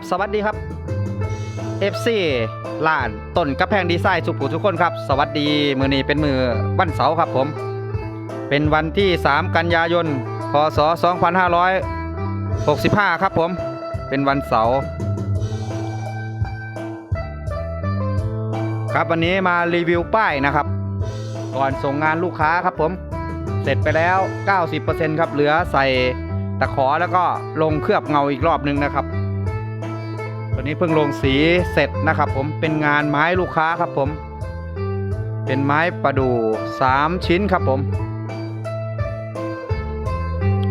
ับสวัสดีครับ FC ล้านต้นกระแพงดีไซน์สุขุทุกคนครับ สวัสดีมือนี้เป็นมือวันเสาร์ครับผม เป็นวันที่ 3 กันยายนพศ2565 ครับผม เป็นวันเสาร์ครับวันนี้มารีวิวป้ายนะครับ ก่อนส่งงานลูกค้าครับผม เสร็จไปแล้ว 90%ครับเหลือใส่ตะขอแล้วก็ลงเคลือบเงาอีกรอบนึงนะครับ ตัวนี้เพิ่งลงสีเสร็จนะครับผมเป็นงานไม้ลูกค้าครับผม เป็นไม้ประดู่3ชิ้นครับผม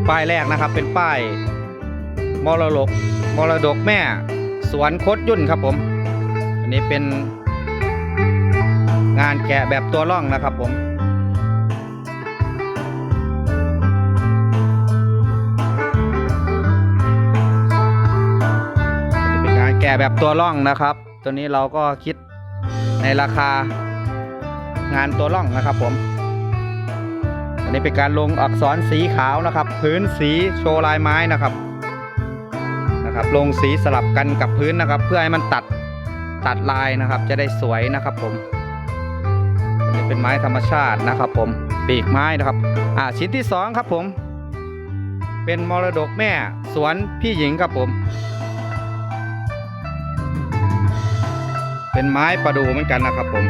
ป้ายแรกนะครับเป็นป้ายมรดกมรดกแม่ สวนคดยุ่นครับผม อันนี้เป็นงานแกะแบบตัวร่องนะครับผม แกะแบบตัวร่องนะครับ ตัวนี้เราก็คิดในราคางานตัวร่องนะครับผม อันนี้เป็นการลงอักษรสีขาวนะครับ พื้นสีโชว์ลายไม้นะครับนะครับ ลงสีสลับกันกับพื้นนะครับ เพื่อให้มันตัดตัดลายนะครับ จะได้สวยนะครับผมอันนี้เป็นไม้ธรรมชาตินะครับ ผมปีกไม้นะครับ อ่าชิ้นที่สองครับผม เป็นมรดกแม่สวนพี่หญิงครับผม เป็นไม้ประดูเหมือนกันนะครับผม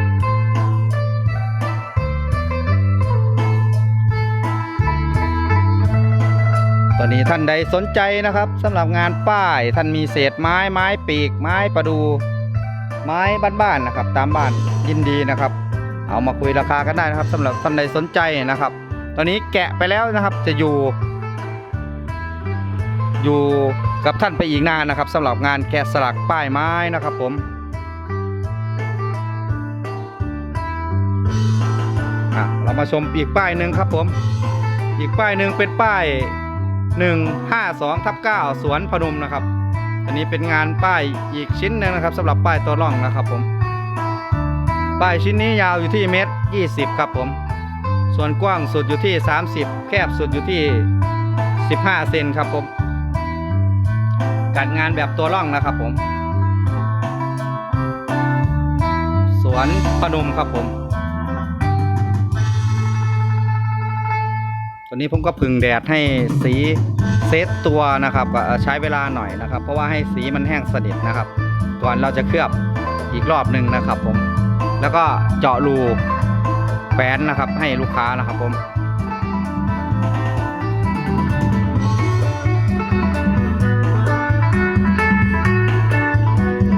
ตอนนี้ท่านใดสนใจนะครับสำหรับงานป้ายท่านมีเศษไม้ไม้ปีก ไม้ประดู ไม้บ้านๆนะครับ ตามบ้านยินดีนะครับ เอามาคุยราคากันได้นะครับสำหรับท่านใดสนใจนะครับ ตอนนี้แกะไปแล้วนะครับจะอยู่ อยู่กับท่านไปอีกนานนะครับสำหรับงานแกะสลักป้ายไม้นะครับผม เรามาชมอีกป้ายหนึ่งครับผม อีกป้ายหนึ่งเป็นป้าย 152ทับ9สวนพนมนะครับ อันนี้เป็นงานป้ายอีกชิ้นหนึงนะครับสำหรับป้ายตัวร่องนะครับผม ป้ายชิ้นนี้ยาวอยู่ที่เมตร20 ครับผม ส่วนกว้างสุดอยู่ที่ 30 แคบสุดอยู่ที่ 15 เซนครับผมจัดงานแบบตัวร่องนะครับผม สวนพนมครับผม ตัวนี้ผมก็พึ่งแดดให้สีเซตตัวนะครับใช้เวลาหน่อยนะครับ เพราะว่าให้สีมันแห้งสนิทนะครับ ก่อนเราจะเคลือบอีกรอบหนึ่งนะครับ ผม แล้วก็เจาะรูแฝนนะครับ ให้ลูกค้านะครับผม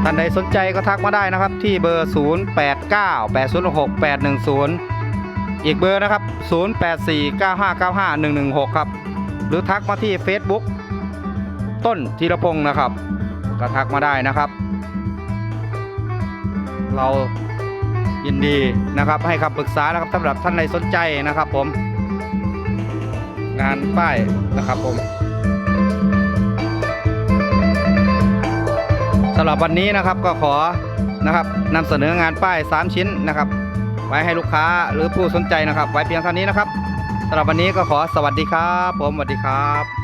ท่านใดสนใจก็ทักมาได้นะครับ ที่เบอร์ 0 8 9 8 0 6 8 1 0 อีกเบอร์นะครับ 0849595116 ครับ หรือทักมาที่ Facebook ต้นธีรพงศ์นะครับ ก็ทักมาได้นะครับ เรายินดีนะครับ ให้คำปรึกษานะครับสำหรับท่านใดสนใจนะครับผม งานป้ายนะครับผมสำหรับวันนี้นะครับก็ขอนะครับนำเสนองานป้าย 3 ชิ้นนะครับ ไว้ให้ลูกค้าหรือผู้สนใจนะครับ ไว้เพียงเท่านี้นะครับสำหรับวันนี้ก็ขอสวัสดีครับ ผมสวัสดีครับ